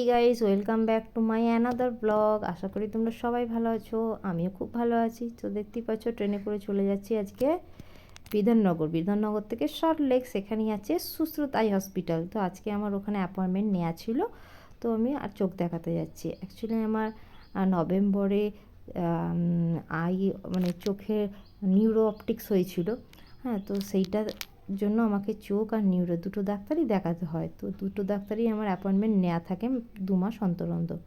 এই guys welcome back to my another blog আশা করি তোমরা সবাই ভালো আছো, আমিও খুব ভালো আছি। তো দেখতেই পাচ্ছ, ট্রেনে করে চলে যাচ্ছি আজকে বিধাননগর। বিধাননগর থেকে শর্ট লেক সেখানেই আছে সুশ্রুত আই হসপিটাল। তো আজকে আমার ওখানে অ্যাপয়েন্টমেন্ট নেওয়া ছিল, তো আমি আর চোখ দেখাতে যাচ্ছি। অ্যাকচুয়ালি আমার নভেম্বরে আই মানে চোখের নিউরো অপটিক্স হয়েছিল। হ্যাঁ তো সেইটা জন্য আমাকে চোখ আর নিউরো দুটো ডাক্তারই দেখাতে হয়। তো দুটো ডাক্তারই আমার অ্যাপয়েন্টমেন্ট নেওয়া থাকে দু মাস অন্তর অন্তর।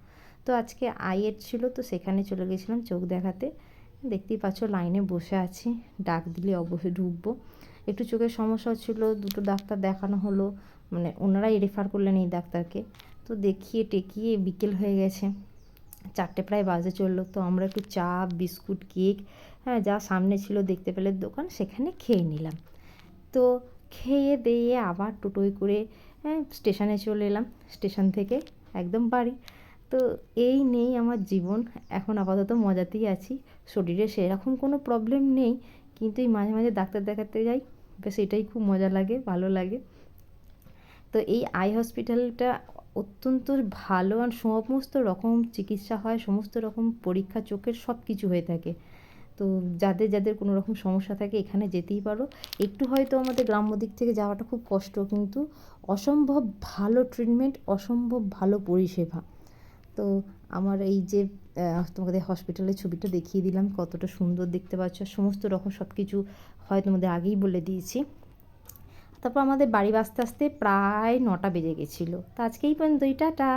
তো আজকে আইয়ের ছিল, তো সেখানে চলে গেছিলাম চোখ দেখাতে। দেখতেই পাচ্ছ লাইনে বসে আছি, ডাক দিলে অবশ্যই ঢুকবো। একটু চোখের সমস্যা ছিল, দুটো ডাক্তার দেখানো হলো মানে ওনারাই রেফার করলেন এই ডাক্তারকে। তো দেখিয়ে টেকিয়ে বিকেল হয়ে গেছে, চারটে প্রায় বাজে চলল। তো আমরা একটু চা, বিস্কুট, কেক হ্যাঁ যা সামনে ছিল দেখতে পেলে দোকান, সেখানে খেয়ে নিলাম। তো খেয়ে দিয়ে আবার টোটোয় করে হ্যাঁ স্টেশনে চলে এলাম। স্টেশন থেকে একদম বাড়ি। তো এই নেই আমার জীবন। এখন আপাতত মজাতেই আছি। শরীরে সেরকম কোনো প্রবলেম নেই। কিন্তু এই মাঝে মাঝে ডাক্তার দেখাতে যাই। বেশ এটাই খুব মজা লাগে, ভালো লাগে। তো এই আই হসপিটালটা অত্যন্ত ভালো আর সমস্ত রকম চিকিৎসা হয়, সমস্ত রকম পরীক্ষা, চোখের সব কিছু হয়ে থাকে। তো যাদের যাদের কোনো রকম সমস্যা থাকে এখানে যেতেই পারো। একটু হয়তো আমাদের গ্রাম্য দিক থেকে যাওয়াটা খুব কষ্ট, কিন্তু অসম্ভব ভালো ট্রিটমেন্ট অসম্ভব ভালো পরিষেবা। তো আমার এই যে তোমাদের হসপিটালের ছবিটা দেখিয়ে দিলাম, কতটা সুন্দর দেখতে পাচ্ছ, সমস্ত রকম সব কিছু হয় তোমাদের আগেই বলে দিয়েছি। তারপর আমাদের বাড়ি বাসতে আসতে প্রায় নটা বেজে গেছিল। তো আজকেই পর্যন্ত টাটা!